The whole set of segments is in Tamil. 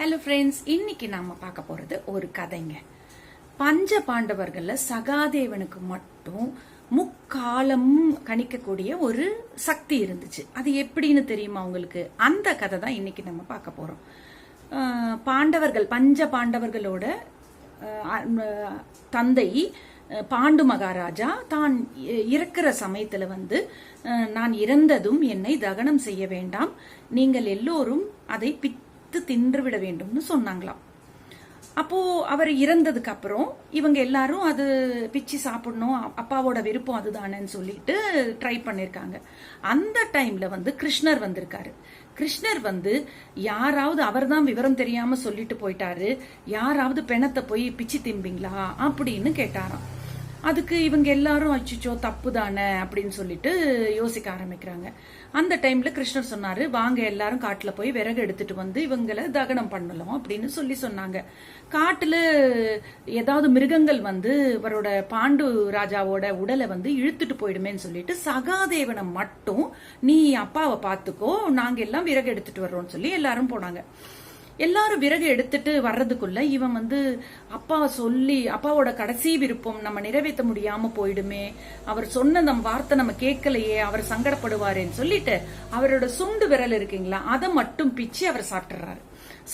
ஹலோ ஃப்ரெண்ட்ஸ் இன்னைக்கு நாம பார்க்க போறது ஒரு கதைங்க. பஞ்ச பாண்டவர்கள்ல சகாதேவனுக்கு மட்டும் முக்காலமும் கணிக்கக்கூடிய ஒரு சக்தி இருந்துச்சு. அது எப்படின்னு தெரியுமா உங்களுக்கு? அந்த கதை தான் இன்னைக்கு நம்ம பார்க்க போறோம். பாண்டவர்கள் பஞ்ச பாண்டவர்களோட தந்தை பாண்டு மகாராஜா தான் இறக்கிற சமயத்துல வந்து நான் இறந்ததும் என்னை தகனம் செய்ய வேண்டாம். நீங்கள் எல்லோரும் அதை பித்து தின்றுவிட வேண்டும்னு சொன்னாங்களாம். அப்போ அவர் இறந்ததுக்கு அப்புறம் இவங்க எல்லாரும் அது பிச்சு சாப்பிடணும் அப்பாவோட விருப்பம் அதுதானேன்னு சொல்லிட்டு ட்ரை பண்ணிருக்காங்க. அந்த டைம்ல வந்து கிருஷ்ணர் வந்திருக்காரு. கிருஷ்ணர் வந்து யாராவது அவர் தான் விவரம் தெரியாம சொல்லிட்டு போயிட்டாரு. யாராவது பிணத்தை போய் பிச்சு திம்பிங்களா அப்படின்னு கேட்டாராம். அதுக்கு இவங்க எல்லாரும் அச்சுச்சோ தப்பு தானே அப்படின்னு சொல்லிட்டு யோசிக்க ஆரம்பிக்கிறாங்க. அந்த டைம்ல கிருஷ்ணர் சொன்னாரு வாங்க எல்லாரும் காட்டுல போய் விறகு எடுத்துட்டு வந்து இவங்களை தகனம் பண்ணலாம் அப்படின்னு சொல்லி சொன்னாங்க. காட்டுல ஏதாவது மிருகங்கள் வந்து இவரோட பாண்டு ராஜாவோட உடலை வந்து இழுத்துட்டு போயிடுமேன்னு சொல்லிட்டு சகாதேவனை மட்டும் நீ அப்பாவை பாத்துக்கோ நாங்க எல்லாம் விறகு எடுத்துட்டு வர்றோம்னு சொல்லி எல்லாரும் போனாங்க. எல்லாரும் விறகு எடுத்துட்டு வர்றதுக்குள்ள இவன் வந்து அப்பா சொல்லி அப்பாவோட கடைசி விருப்பம் நம்ம நிறைவேற்ற முடியாம போயிடுமே. அவர் சொன்ன நம் வார்த்தை நம்ம கேட்கலையே அவர் சங்கடப்படுவாருன்னு சொல்லிட்டு அவரோட சுண்டு விரல் இருக்குங்களா அதை மட்டும் பிச்சு அவர் சாப்பிட்டுறாரு.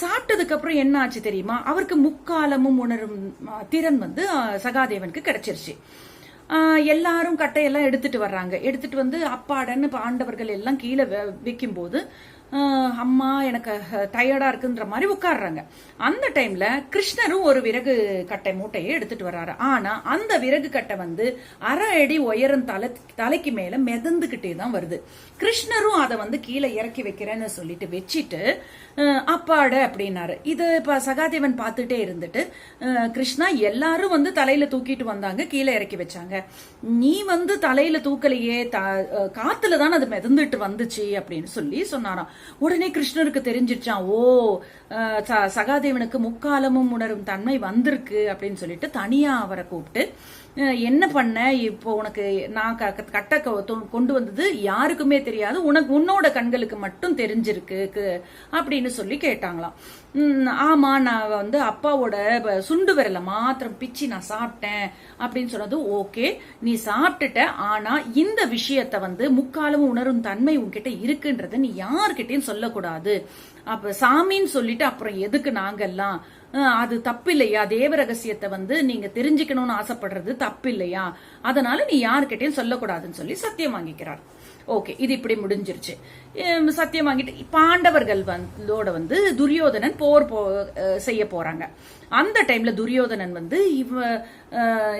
சாப்பிட்டதுக்கு அப்புறம் என்ன ஆச்சு தெரியுமா? அவருக்கு முக்காலமும் உணரும் திறன் வந்து சகாதேவனுக்கு கிடைச்சிருச்சு. எல்லாரும் கட்டையெல்லாம் எடுத்துட்டு வர்றாங்க. எடுத்துட்டு வந்து அப்பாடன்னு பாண்டவர்கள் எல்லாம் கீழே வைக்கும் போது அம்மா எனக்கு டயர்டா இருக்குன்ற மாதிரி உட்காடுறாங்க அந்த டைம்ல கிருஷ்ணரும் ஒரு விறகு கட்டை மூட்டையை எடுத்துட்டு வர்றாரு. ஆனா அந்த விறகு கட்டை வந்து அரை அடி உயரம் தலை தலைக்கு மேல மிதந்துகிட்டே தான் வருது. கிருஷ்ணரும் அதை வந்து கீழே இறக்கி வைக்கிறேன்னு சொல்லிட்டு வச்சிட்டு அப்பாட அப்படின்னாரு. இது இப்ப சகாதேவன் பார்த்துட்டே இருந்துட்டு கிருஷ்ணா எல்லாரும் வந்து தலையில தூக்கிட்டு வந்தாங்க கீழே இறக்கி வச்சாங்க. நீ வந்து தலையில தூக்கலையே த- அஹ், காத்துல தான் அது மிதந்துட்டு வந்துச்சு அப்படின்னு சொல்லி சொன்னாராம். உடனே கிருஷ்ணருக்கு தெரிஞ்சிருச்சான் ஓ சகாதேவனுக்கு முக்காலமும் உணரும் தன்மை வந்திருக்கு அப்படின்னு சொல்லிட்டு தனியா அவரை கூப்பிட்டு என்ன பண்ண? இப்போ உனக்கு நான் க- கட்ட தொ- கொண்டு வந்தது யாருக்குமே தெரியாது. உனக்கு உன்னோட கண்களுக்கு மட்டும் தெரிஞ்சிருக்கு அப்படின்னு சொல்லி கேட்டாங்களாம். உம், ஆமா நான் வந்து அப்பாவோட சுண்டு விரல மாத்திரம் பிச்சு நான் சாப்பிட்டேன் அப்படின்னு சொன்னது ஓகே நீ சாப்பிட்டுட்ட ஆனா இந்த விஷயத்த வந்து முக்காலமும் உணரும் தன்மை உன்கிட்ட இருக்குன்றத நீ யார்கிட்டயும் சொல்லக்கூடாது. அப்ப சாமின்னு சொல்லிட்டு அப்புறம் எதுக்கு நாங்கெல்லாம் அது தப்பு இல்லையா தேவ ரகசியத்தை வந்து நீங்க தெரிஞ்சுக்கணும்னு ஆசைப்படுறது தப்பு இல்லையா அதனால நீ யாருக்கிட்டையும் சொல்லக்கூடாதுன்னு சொல்லி சத்தியம் வாங்கிக்கிறார். ஓகே இது இப்படி முடிஞ்சிருச்சு. சத்தியம் வாங்கிட்டு பாண்டவர்கள் வந்தோட வந்து துரியோதனன் போர் போ செய்ய போறாங்க. அந்த டைம்ல துரியோதனன் வந்து இவ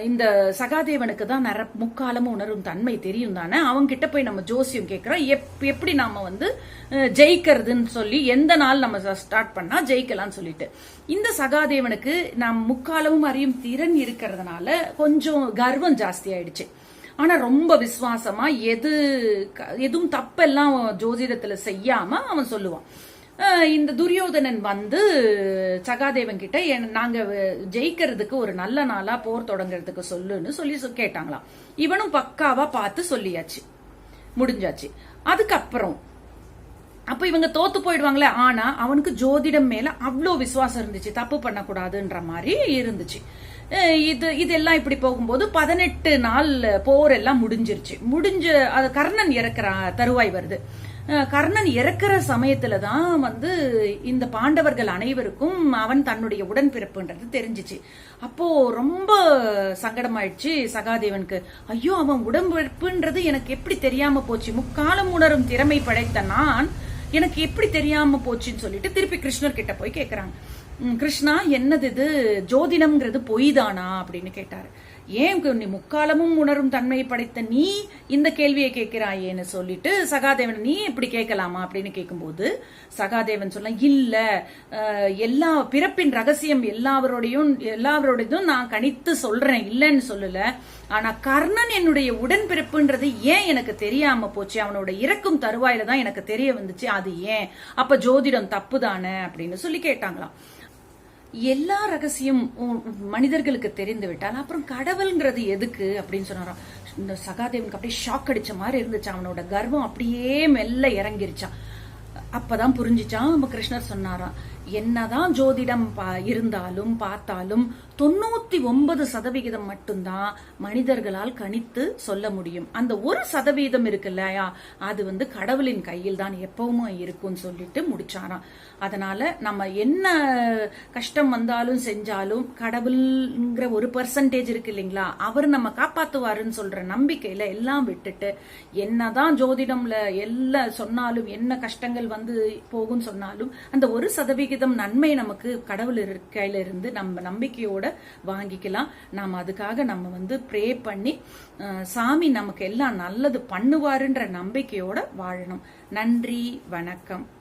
இந்த சகாதேவனுக்கு தான் நிற முக்காலமும் உணரும் தன்மை தெரியும் தானே? அவங்க கிட்ட போய் நம்ம ஜோசியம் கேட்கிறோம் எப்- எப்படி நாம வந்து ஜெயிக்கிறதுன்னு சொல்லி எந்த நாள் நம்ம ஸ்டார்ட் பண்ணா ஜெயிக்கலாம்னு சொல்லிட்டு. இந்த சகாதேவனுக்கு நாம் முக்காலமும் அறியும் திறன் இருக்கிறதுனால கொஞ்சம் கர்வம் ஜாஸ்தி ஆயிடுச்சு. ஆனா ரொம்ப விசுவாசமா எது க- எதுவும் தப்பெல்லாம் ஜோதிடத்துல செய்யாம அவன் சொல்லுவான். இந்த துரியோதனன் வந்து சகாதேவன் கிட்ட "என்- நாங்க ஜெயிக்கிறதுக்கு ஒரு நல்ல நாளா போர் தொடங்குறதுக்கு சொல்லுன்னு சொல்லி கேட்டாங்களாம். இவனும் பக்காவா பார்த்து சொல்லியாச்சு. முடிஞ்சாச்சு. அதுக்கப்புறம் அப்ப இவங்க தோத்து போயிடுவாங்களே. ஆனா அவனுக்கு ஜோதிடம் மேல அவ்வளோ விசுவாசம் இருந்துச்சு. தப்பு பண்ணக்கூடாதுன்ற மாதிரி இருந்துச்சு. இது இதெல்லாம் இப்படி போகும்போது பதினெட்டு நாள் போர் எல்லாம் முடிஞ்சிருச்சு. முடிஞ்ச அது கர்ணன் இறக்குற தருவாய் வருது. கர்ணன் இறக்குற சமயத்துல தான் வந்து இந்த பாண்டவர்கள் அனைவருக்கும் அவன் தன்னுடைய உடன்பிறப்புன்றது தெரிஞ்சிச்சு. அப்போ ரொம்ப சங்கடமாயிடுச்சு சகாதேவனுக்கு. ஐயோ அவன் உடன்பிறப்புன்றது எனக்கு எப்படி தெரியாம போச்சு? முக்காலம் உணரும் திறமை படைத்த நான் எனக்கு எப்படி தெரியாம போச்சுன்னு சொல்லிட்டு திருப்பி கிருஷ்ணர் கிட்ட போய் கேக்குறாங்க. கிருஷ்ணா என்னது இது? ஜோதிடம்ங்கிறது பொய் தானா அப்படின்னு கேட்டாரு. ஏன் கு- நீ முக்காலமும் உணரும் தன்மை படைத்த நீ இந்த கேள்வியை கேட்கிறாயேன்னு சொல்லிட்டு சகாதேவன் நீ இப்படி கேட்கலாமா? அப்படின்னு கேட்கும்போது சகாதேவன் சொன்ன இல்ல எல்லா பிறப்பின் ரகசியம் எல்லாவரோடையும் எல்லாவரோடையும் நான் கணித்து சொல்றேன் இல்லைன்னு சொல்லல. ஆனா கர்ணன் என்னுடைய உடன்பிறப்புன்றது ஏன் எனக்கு தெரியாம போச்சு? அவனோட இறக்கும் தருவாயில தான் எனக்கு தெரிய வந்துச்சு. அது ஏன்? அப்ப ஜோதிடம் தப்பு தானே அப்படின்னு சொல்லி கேட்டாங்களாம். எல்லா ரகசியம் மனிதர்களுக்கு தெரிந்து விட்டால் அப்புறம் கடவுள்ங்கிறது எதுக்கு அப்படின்னு சொன்னாராம். இந்த சகாதேவனுக்கு அப்படியே ஷாக் அடிச்ச மாதிரி இருந்துச்சு. அவனோட கர்வம் அப்படியே மெல்ல இறங்கிருச்சான் அப்பதான் புரிஞ்சிச்சான். நம்ம கிருஷ்ணர் சொன்னாராம் என்னதான் ஜோதிடம் இருந்தாலும் பார்த்தாலும் தொண்ணூத்தி ஒன்பது சதவிகிதம் மட்டும்தான் மனிதர்களால் கணித்து சொல்ல முடியும். அந்த ஒரு சதவீதம் இருக்கு இல்லையா? அது வந்து கடவுளின் கையில் தான் எப்பவுமே இருக்கும்னு சொல்லிட்டு முடிச்சாராம். அதனால நம்ம என்ன கஷ்டம் வந்தாலும் செஞ்சாலும் கடவுள்ங்கிற ஒரு பர்சன்டேஜ் இருக்கு இல்லைங்களா? அவர் நம்ம காப்பாத்துவாருன்னு சொல்ற நம்பிக்கையில எல்லாம் விட்டுட்டு என்னதான் ஜோதிடம்ல எல்லாம் சொன்னாலும் என்ன கஷ்டங்கள் வந்து போகும் சொன்னாலும் அந்த ஒரு சதவிகிதம் நன்மை நமக்கு கடவுள் இரு- கையில இருந்து நம்ம நம்பிக்கையோட வாங்கிக்கலாம். நாம் அதுக்காக நம்ம வந்து ப்ரே பண்ணி சாமி நமக்கு எல்லாம் நல்லது பண்ணுவாருன்ற நம்பிக்கையோட வாழணும். நன்றி வணக்கம்.